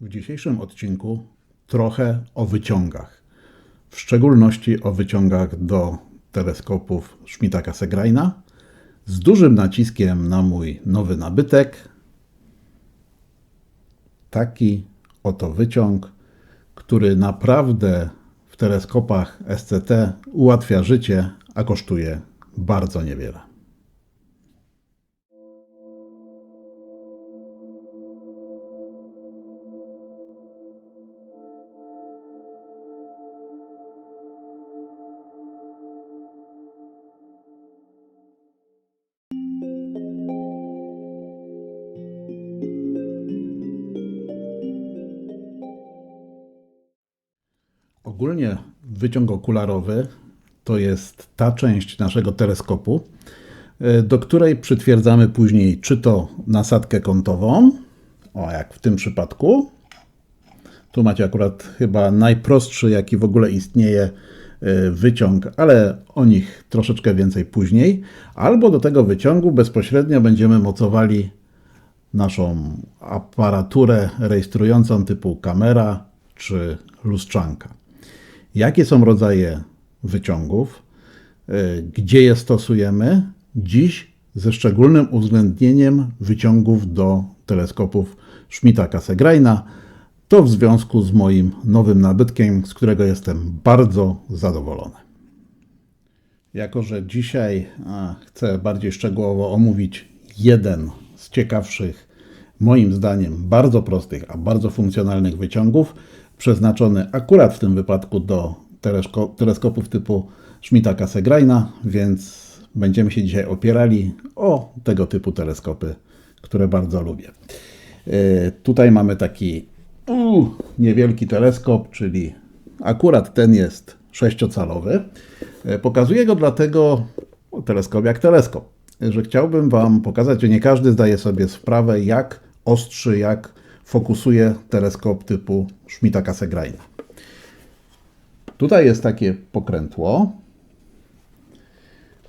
W dzisiejszym odcinku trochę o wyciągach. W szczególności o wyciągach do teleskopów Schmidta Cassegraina z dużym naciskiem na mój nowy nabytek. Taki oto wyciąg, który naprawdę w teleskopach SCT ułatwia życie, a kosztuje bardzo niewiele. Ogólnie wyciąg okularowy to jest ta część naszego teleskopu, y, do której przytwierdzamy później czy to nasadkę kątową, o jak w tym przypadku. Tu macie akurat chyba najprostszy, jaki w ogóle istnieje y, wyciąg, ale o nich troszeczkę więcej później. Albo do tego wyciągu bezpośrednio będziemy mocowali naszą aparaturę rejestrującą typu kamera czy lustrzanka. Jakie są rodzaje wyciągów? y, Gdzie je stosujemy? Dziś ze szczególnym uwzględnieniem wyciągów do teleskopów Schmidta Cassegraina. To w związku z moim nowym nabytkiem, z którego jestem bardzo zadowolony. Jako, że dzisiaj chcę bardziej szczegółowo omówić jeden z ciekawszych, moim zdaniem, bardzo prostych, a bardzo funkcjonalnych wyciągów, przeznaczony akurat w tym wypadku do telesko- teleskopów typu Schmidta Cassegraina, więc będziemy się dzisiaj opierali o tego typu teleskopy, które bardzo lubię. Yy, Tutaj mamy taki niewielki teleskop, czyli akurat ten jest sześciocalowy. Yy, Pokazuję go dlatego, teleskop jak teleskop, że chciałbym Wam pokazać, że nie każdy zdaje sobie sprawę, jak ostrzy, jak fokusuje teleskop typu Schmidta Cassegraina. Tutaj jest takie pokrętło,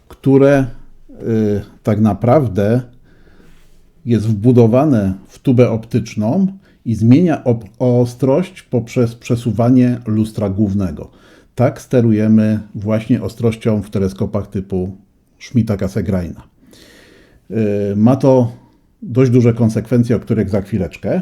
które y, tak naprawdę jest wbudowane w tubę optyczną i zmienia ostrość poprzez przesuwanie lustra głównego. Tak sterujemy właśnie ostrością w teleskopach typu Schmidta Cassegraina. Y, Ma to dość duże konsekwencje, o których za chwileczkę,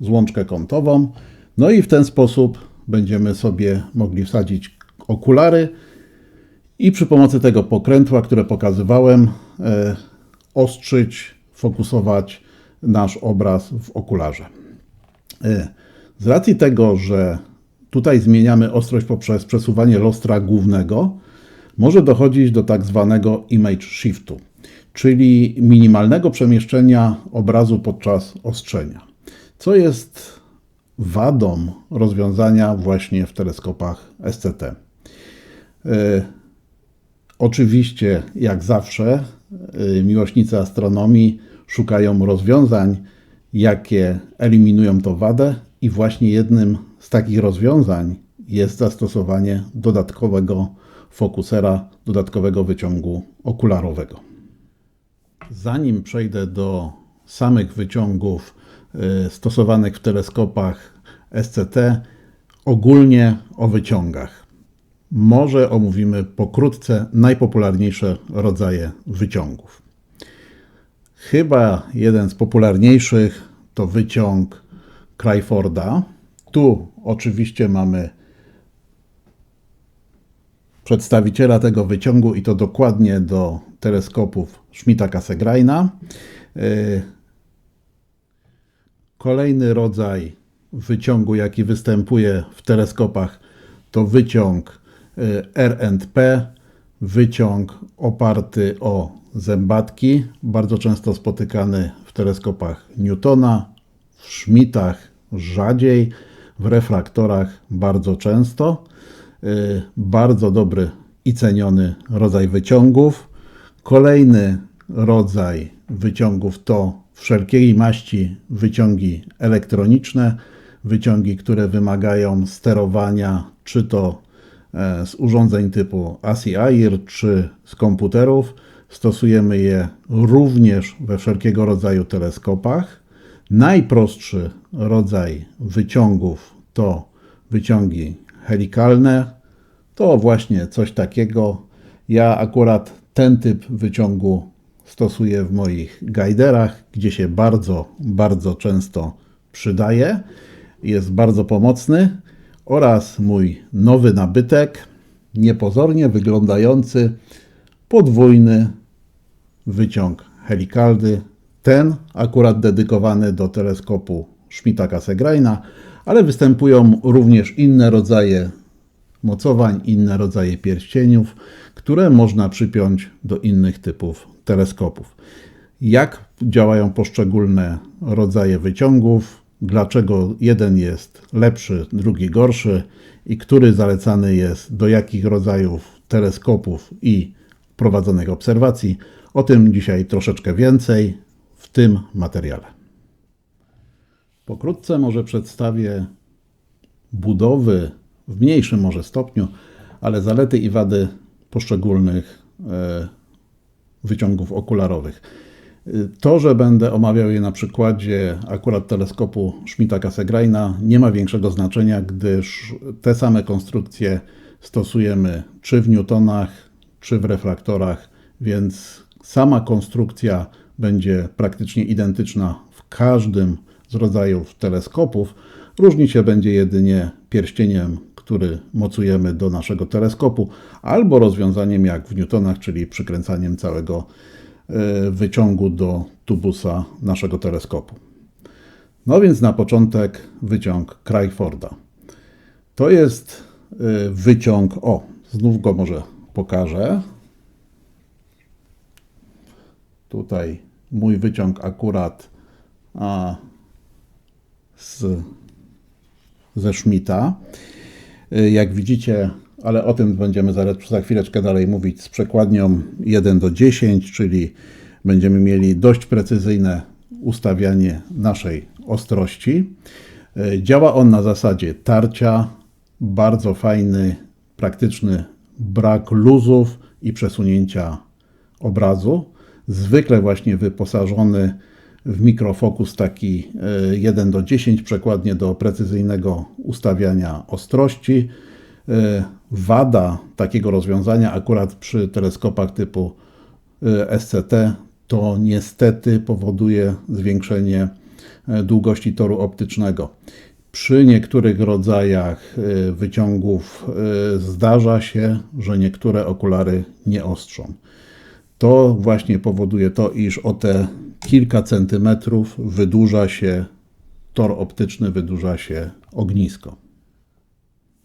złączkę kątową. No i w ten sposób będziemy sobie mogli wsadzić okulary i przy pomocy tego pokrętła, które pokazywałem, e, ostrzyć, fokusować nasz obraz w okularze. E, Z racji tego, że tutaj zmieniamy ostrość poprzez przesuwanie lustra głównego, może dochodzić do tak zwanego image shiftu, czyli minimalnego przemieszczenia obrazu podczas ostrzenia, co jest wadą rozwiązania właśnie w teleskopach SCT. E, Oczywiście, jak zawsze, y, miłośnicy astronomii szukają rozwiązań, jakie eliminują tą wadę, i właśnie jednym z takich rozwiązań jest zastosowanie dodatkowego fokusera, dodatkowego wyciągu okularowego. Zanim przejdę do samych wyciągów stosowanych w teleskopach SCT, ogólnie o wyciągach. Może omówimy pokrótce najpopularniejsze rodzaje wyciągów. Chyba jeden z popularniejszych to wyciąg Cryforda. Tu oczywiście mamy przedstawiciela tego wyciągu i to dokładnie do teleskopów Schmidta Cassegraina. Yy, Kolejny rodzaj wyciągu, jaki występuje w teleskopach, to wyciąg y, R&P, wyciąg oparty o zębatki, bardzo często spotykany w teleskopach Newtona, w Schmidtach, rzadziej, w refraktorach bardzo często. Y, Bardzo dobry i ceniony rodzaj wyciągów. Kolejny rodzaj wyciągów to wszelkiej maści wyciągi elektroniczne, wyciągi, które wymagają sterowania czy to e, z urządzeń typu ASI AIR czy z komputerów. Stosujemy je również we wszelkiego rodzaju teleskopach. Najprostszy rodzaj wyciągów to wyciągi helikalne. To właśnie coś takiego. Ja akurat ten typ wyciągu stosuję w moich gajderach, gdzie się bardzo, bardzo często przydaje. Jest bardzo pomocny. Oraz mój nowy nabytek, niepozornie wyglądający podwójny wyciąg helikalny. Ten akurat dedykowany do teleskopu Schmidta Cassegraina, ale występują również inne rodzaje mocowań, inne rodzaje pierścieniów, które można przypiąć do innych typów teleskopów. Jak działają poszczególne rodzaje wyciągów, dlaczego jeden jest lepszy, drugi gorszy i który zalecany jest do jakich rodzajów teleskopów i prowadzonych obserwacji, o tym dzisiaj troszeczkę więcej w tym materiale. Pokrótce może przedstawię budowy w mniejszym może stopniu, ale zalety i wady poszczególnych e, wyciągów okularowych. To, że będę omawiał je na przykładzie akurat teleskopu Schmidta Cassegraina nie ma większego znaczenia, gdyż te same konstrukcje stosujemy czy w newtonach, czy w refraktorach, więc sama konstrukcja będzie praktycznie identyczna w każdym z rodzajów teleskopów. Różni się będzie jedynie pierścieniem, który mocujemy do naszego teleskopu, albo rozwiązaniem jak w newtonach, czyli przykręcaniem całego e, wyciągu do tubusa naszego teleskopu. No więc na początek wyciąg Craigforda. To jest e, wyciąg, o, znów go może pokażę. Tutaj mój wyciąg akurat a, z, ze Schmidta. Y, Jak widzicie, ale o tym będziemy za, za chwileczkę dalej mówić z przekładnią 1 do 10, czyli będziemy mieli dość precyzyjne ustawianie naszej ostrości. Y, Działa on na zasadzie tarcia, bardzo fajny, praktyczny brak luzów i przesunięcia obrazu. Zwykle właśnie wyposażony w mikrofokus taki 1 do 10, przekładnie do precyzyjnego ustawiania ostrości. E, Wada takiego rozwiązania akurat przy teleskopach typu e, SCT to niestety powoduje zwiększenie e, długości toru optycznego. Przy niektórych rodzajach wyciągów zdarza się, że niektóre okulary nie ostrzą. To właśnie powoduje to, iż o te kilka centymetrów wydłuża się tor optyczny, wydłuża się ognisko.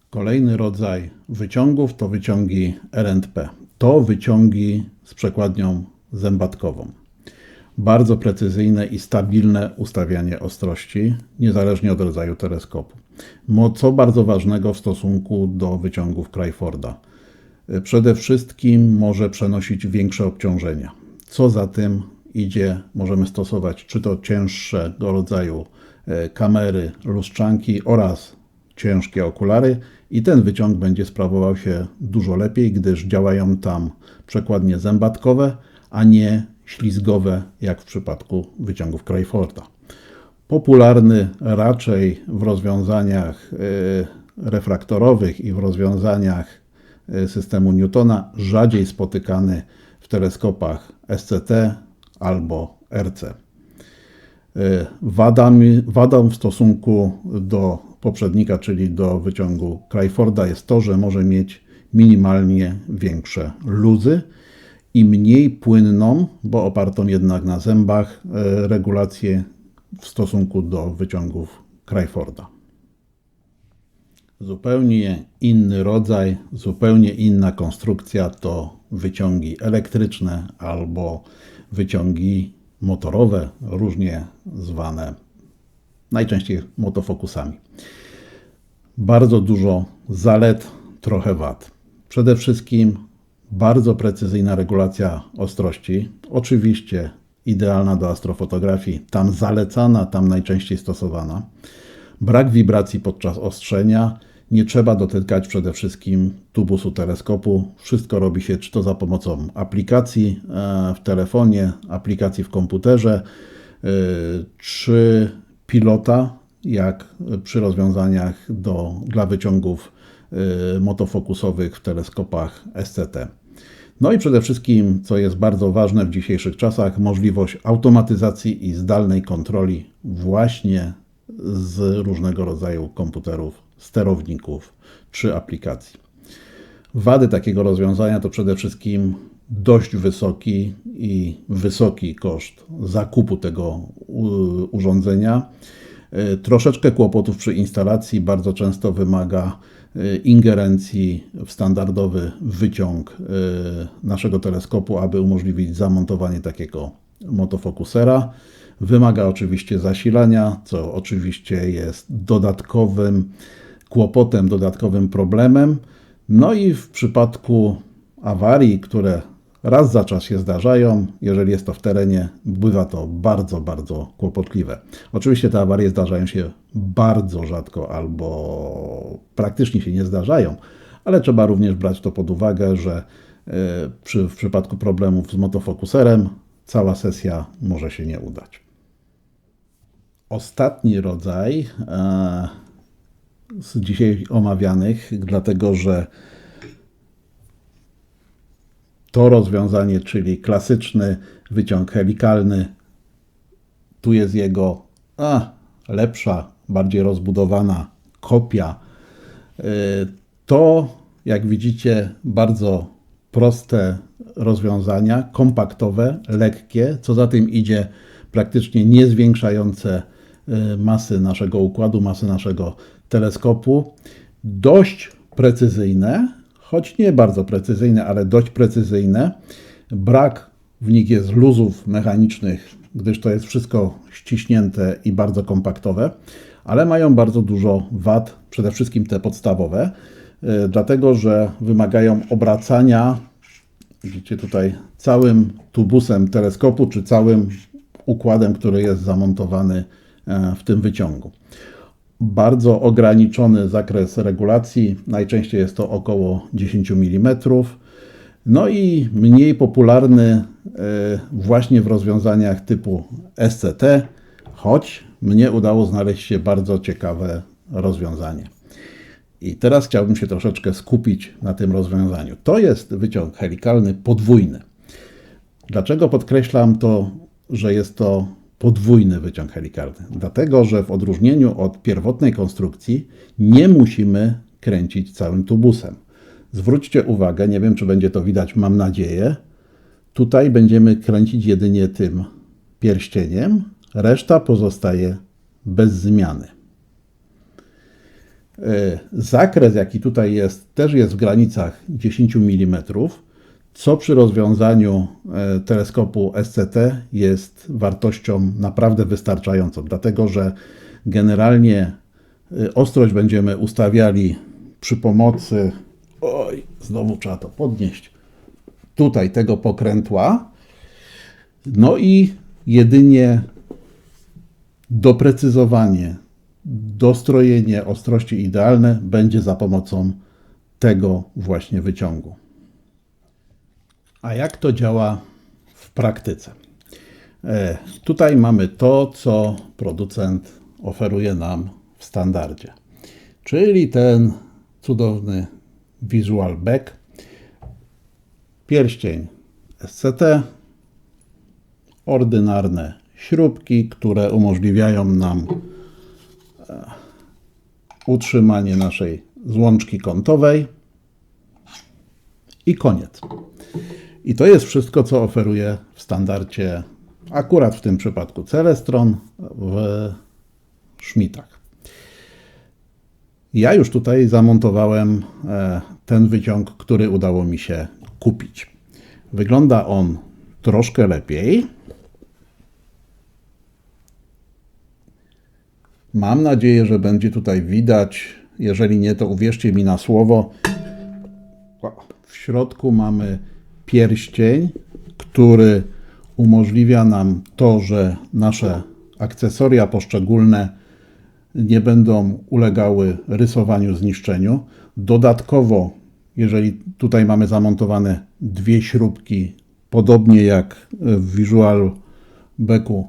Kolejny rodzaj wyciągów to wyciągi R&P. To wyciągi z przekładnią zębatkową. Bardzo precyzyjne i stabilne ustawianie ostrości, niezależnie od rodzaju teleskopu. Co bardzo ważnego w stosunku do wyciągów Cryforda. Przede wszystkim może przenosić większe obciążenia. Co za tym idzie, możemy stosować czy to cięższego rodzaju e, kamery, lustrzanki oraz ciężkie okulary i ten wyciąg będzie sprawował się dużo lepiej, gdyż działają tam przekładnie zębatkowe, a nie ślizgowe, jak w przypadku wyciągów Cryforda. Popularny raczej w rozwiązaniach e, refraktorowych i w rozwiązaniach e, systemu Newtona, rzadziej spotykany w teleskopach SCT albo RC. E, Wadami, wadą w stosunku do poprzednika, czyli do wyciągu Cryforda jest to, że może mieć minimalnie większe luzy i mniej płynną, bo opartą jednak na zębach, e, regulację w stosunku do wyciągów Cryforda. Zupełnie inny rodzaj, zupełnie inna konstrukcja to wyciągi elektryczne albo wyciągi motorowe, różnie zwane najczęściej motofokusami. Bardzo dużo zalet, trochę wad. Przede wszystkim bardzo precyzyjna regulacja ostrości. Oczywiście idealna do astrofotografii, tam zalecana, tam najczęściej stosowana. Brak wibracji podczas ostrzenia. Nie trzeba dotykać przede wszystkim tubusu teleskopu. Wszystko robi się czy to za pomocą aplikacji e, w telefonie, aplikacji w komputerze, e, czy pilota, jak przy rozwiązaniach do, dla wyciągów e, motofokusowych w teleskopach SCT. No i przede wszystkim, co jest bardzo ważne w dzisiejszych czasach, możliwość automatyzacji i zdalnej kontroli właśnie z różnego rodzaju komputerów, sterowników czy aplikacji. Wady takiego rozwiązania to przede wszystkim dość wysoki i wysoki koszt zakupu tego urządzenia. E, troszeczkę kłopotów przy instalacji, bardzo często wymaga e, ingerencji w standardowy wyciąg e, naszego teleskopu, aby umożliwić zamontowanie takiego motofokusera. Wymaga oczywiście zasilania, co oczywiście jest dodatkowym kłopotem, dodatkowym problemem. No i w przypadku awarii, które raz za czas się zdarzają, jeżeli jest to w terenie, bywa to bardzo, bardzo kłopotliwe. Oczywiście te awarie zdarzają się bardzo rzadko albo praktycznie się nie zdarzają, ale trzeba również brać to pod uwagę, że e, przy, w przypadku problemów z motofokuserem cała sesja może się nie udać. Ostatni rodzaj e, z dzisiaj omawianych, dlatego że to rozwiązanie, czyli klasyczny wyciąg helikalny, tu jest jego a, lepsza, bardziej rozbudowana kopia. E, to, jak widzicie, bardzo proste rozwiązania, kompaktowe, lekkie, co za tym idzie, praktycznie nie zwiększające masy naszego układu, masy naszego teleskopu. Dość precyzyjne, choć nie bardzo precyzyjne, ale dość precyzyjne. Brak w nich jest luzów mechanicznych, gdyż to jest wszystko ściśnięte i bardzo kompaktowe, ale mają bardzo dużo wad, przede wszystkim te podstawowe, e, dlatego że wymagają obracania, widzicie tutaj, całym tubusem teleskopu, czy całym układem, który jest zamontowany w tym wyciągu bardzo ograniczony zakres regulacji, najczęściej jest to około 10 mm. No i mniej popularny e, właśnie w rozwiązaniach typu SCT, choć mnie udało znaleźć się bardzo ciekawe rozwiązanie. I teraz chciałbym się troszeczkę skupić na tym rozwiązaniu. To jest wyciąg helikalny podwójny. Dlaczego podkreślam to, że jest to podwójny wyciąg helikarny, dlatego że w odróżnieniu od pierwotnej konstrukcji nie musimy kręcić całym tubusem. Zwróćcie uwagę, nie wiem czy będzie to widać, mam nadzieję. Tutaj będziemy kręcić jedynie tym pierścieniem, reszta pozostaje bez zmiany. E, zakres, jaki tutaj jest, też jest w granicach 10 mm co przy rozwiązaniu e, teleskopu SCT jest wartością naprawdę wystarczającą, dlatego że generalnie e, ostrość będziemy ustawiali przy pomocy, oj, znowu trzeba to podnieść, tutaj tego pokrętła, no i jedynie doprecyzowanie, dostrojenie ostrości idealne będzie za pomocą tego właśnie wyciągu. A jak to działa w praktyce? E, tutaj mamy to, co producent oferuje nam w standardzie, czyli ten cudowny Visual Back, pierścień SCT, ordynarne śrubki, które umożliwiają nam e, utrzymanie naszej złączki kątowej i koniec. I to jest wszystko, co oferuje w standardzie, akurat w tym przypadku Celestron w Schmidtach. Ja już tutaj zamontowałem e, ten wyciąg, który udało mi się kupić. Wygląda on troszkę lepiej. Mam nadzieję, że będzie tutaj widać. Jeżeli nie, to uwierzcie mi na słowo. W środku mamy pierścień, który umożliwia nam to, że nasze akcesoria poszczególne nie będą ulegały rysowaniu, zniszczeniu. Dodatkowo, jeżeli tutaj mamy zamontowane dwie śrubki, podobnie jak w Visual Backu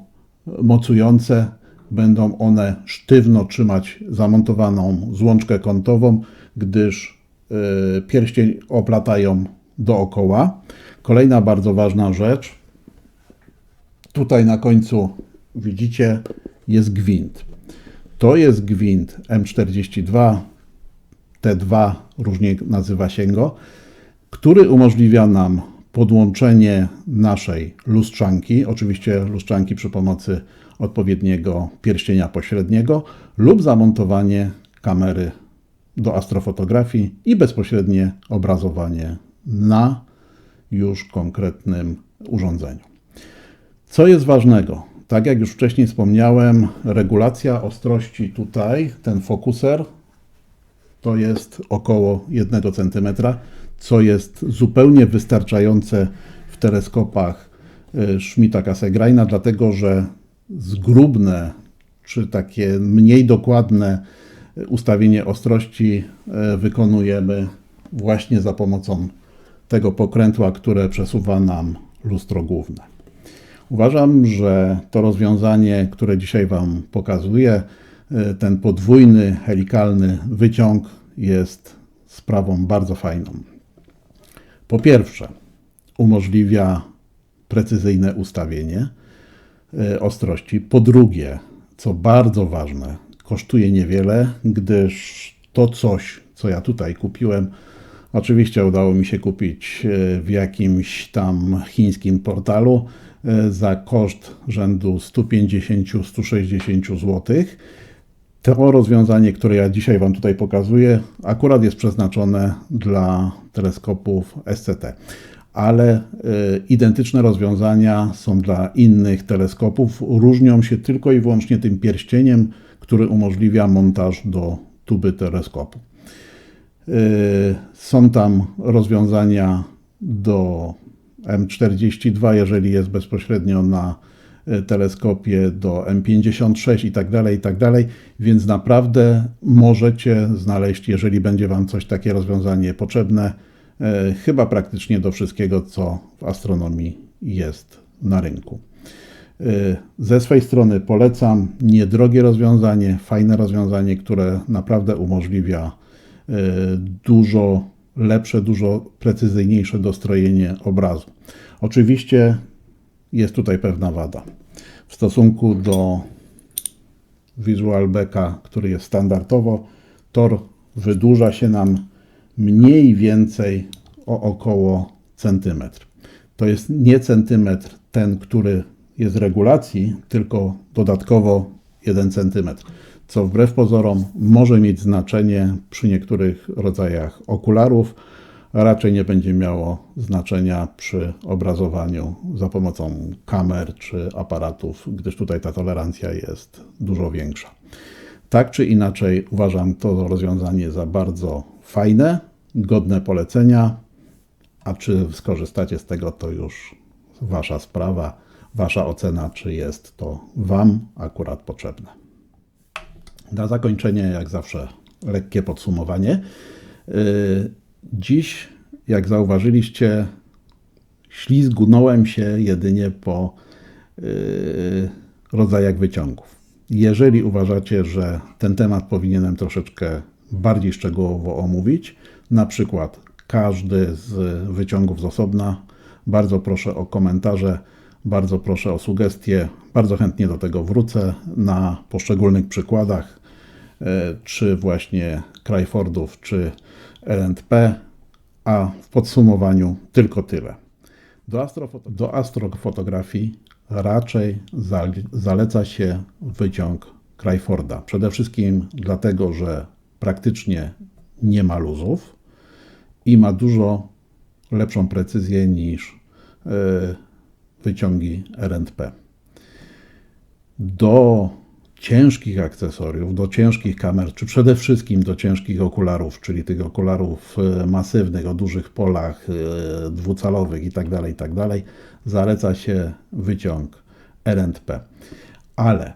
mocujące, będą one sztywno trzymać zamontowaną złączkę kątową, gdyż y, pierścień oplatają dookoła. Kolejna bardzo ważna rzecz. Tutaj na końcu widzicie jest gwint. To jest gwint M42, T2, różnie nazywa się go, który umożliwia nam podłączenie naszej lustrzanki, oczywiście lustrzanki przy pomocy odpowiedniego pierścienia pośredniego lub zamontowanie kamery do astrofotografii i bezpośrednie obrazowanie na już konkretnym urządzeniu. Co jest ważnego? Tak jak już wcześniej wspomniałem, regulacja ostrości tutaj, ten fokuser, to jest około 1 cm, co jest zupełnie wystarczające w teleskopach y, Schmidta Cassegraina, dlatego że zgrubne czy takie mniej dokładne ustawienie ostrości y, wykonujemy właśnie za pomocą tego pokrętła, które przesuwa nam lustro główne. Uważam, że to rozwiązanie, które dzisiaj Wam pokazuję, e, ten podwójny helikalny wyciąg jest sprawą bardzo fajną. Po pierwsze, umożliwia precyzyjne ustawienie e, ostrości. Po drugie, co bardzo ważne, kosztuje niewiele, gdyż to coś, co ja tutaj kupiłem, oczywiście udało mi się kupić e, w jakimś tam chińskim portalu E, za koszt rzędu 150-160 zł. To rozwiązanie, które ja dzisiaj Wam tutaj pokazuję, akurat jest przeznaczone dla teleskopów SCT, ale y, identyczne rozwiązania są dla innych teleskopów. Różnią się tylko i wyłącznie tym pierścieniem, który umożliwia montaż do tuby teleskopu. Są tam rozwiązania do M42, jeżeli jest bezpośrednio na e, teleskopie do M56 i tak dalej, i tak dalej, więc naprawdę możecie znaleźć, jeżeli będzie Wam coś takie rozwiązanie potrzebne, e, chyba praktycznie do wszystkiego, co w astronomii jest na rynku. E, ze swej strony polecam niedrogie rozwiązanie, fajne rozwiązanie, które naprawdę umożliwia dużo lepsze, dużo precyzyjniejsze dostrojenie obrazu. Oczywiście jest tutaj pewna wada. W stosunku do Visual który jest standardowo, tor wydłuża się nam mniej więcej o około centymetr. To jest nie centymetr ten, który jest regulacji, tylko dodatkowo 1 centymetr co wbrew pozorom może mieć znaczenie przy niektórych rodzajach okularów, a raczej nie będzie miało znaczenia przy obrazowaniu za pomocą kamer czy aparatów, gdyż tutaj ta tolerancja jest dużo większa. Tak czy inaczej, uważam to rozwiązanie za bardzo fajne, godne polecenia, a czy skorzystacie z tego, to już Wasza sprawa, Wasza ocena, czy jest to Wam akurat potrzebne. Na zakończenie, jak zawsze, lekkie podsumowanie. Y, dziś, jak zauważyliście, ślizgunąłem się jedynie po y, rodzajach wyciągów. Jeżeli uważacie, że ten temat powinienem troszeczkę bardziej szczegółowo omówić, na przykład każdy z wyciągów z osobna, bardzo proszę o komentarze, bardzo proszę o sugestie, bardzo chętnie do tego wrócę na poszczególnych przykładach. E, czy właśnie Cryfordów, czy LNP, a w podsumowaniu tylko tyle. Do, astrofoto do astrofotografii raczej zaleca się wyciąg Cryforda. Przede wszystkim dlatego, że praktycznie nie ma luzów i ma dużo lepszą precyzję niż e, wyciągi RNP. Do ciężkich akcesoriów, do ciężkich kamer, czy przede wszystkim do ciężkich okularów, czyli tych okularów e, masywnych o dużych polach e, dwucalowych itd., itd., zaleca się wyciąg R&P. Ale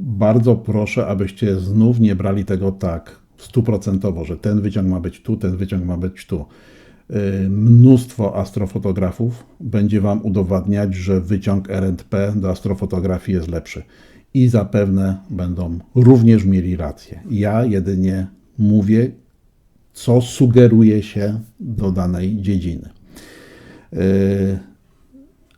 bardzo proszę, abyście znów nie brali tego tak stuprocentowo, że ten wyciąg ma być tu, ten wyciąg ma być tu. Y, Mnóstwo astrofotografów będzie Wam udowadniać, że wyciąg R&P do astrofotografii jest lepszy. I zapewne będą również mieli rację. Ja jedynie mówię, co sugeruje się do danej dziedziny. Y,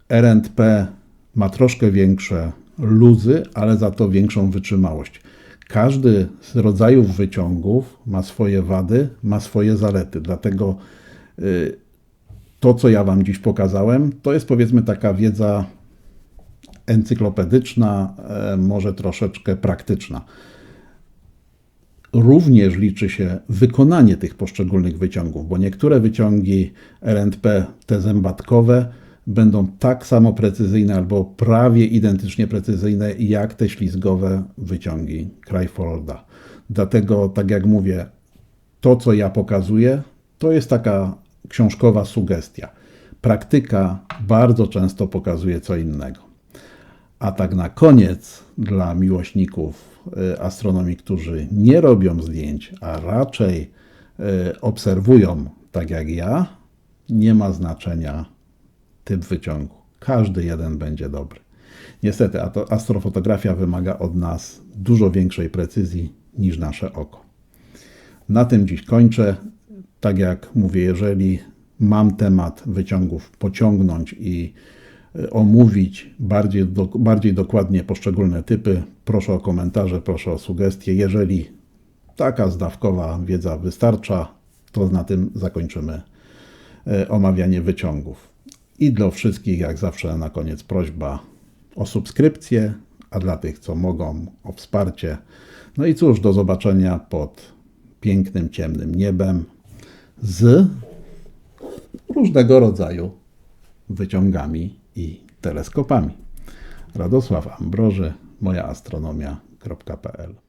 R&P ma troszkę większe luzy, ale za to większą wytrzymałość. Każdy z rodzajów wyciągów ma swoje wady, ma swoje zalety. Dlatego to, co ja Wam dziś pokazałem, to jest powiedzmy taka wiedza encyklopedyczna, e, może troszeczkę praktyczna. Również liczy się wykonanie tych poszczególnych wyciągów, bo niektóre wyciągi RNP, te zębatkowe, będą tak samo precyzyjne albo prawie identycznie precyzyjne jak te ślizgowe wyciągi Cryfolda. Dlatego, tak jak mówię, to co ja pokazuję, to jest taka książkowa sugestia. Praktyka bardzo często pokazuje co innego. A tak na koniec, dla miłośników y, astronomii, którzy nie robią zdjęć, a raczej y, obserwują tak jak ja, nie ma znaczenia typ wyciągu. Każdy jeden będzie dobry. Niestety, astrofotografia wymaga od nas dużo większej precyzji niż nasze oko. Na tym dziś kończę. Tak jak mówię, jeżeli mam temat wyciągów pociągnąć i e, omówić bardziej, do, bardziej dokładnie poszczególne typy, proszę o komentarze, proszę o sugestie. Jeżeli taka zdawkowa wiedza wystarcza, to na tym zakończymy e, omawianie wyciągów. I dla wszystkich, jak zawsze, na koniec prośba o subskrypcję, a dla tych, co mogą, o wsparcie. No i cóż, do zobaczenia pod pięknym, ciemnym niebem z różnego rodzaju wyciągami i teleskopami. Radosław Ambroży, mojaastronomia.pl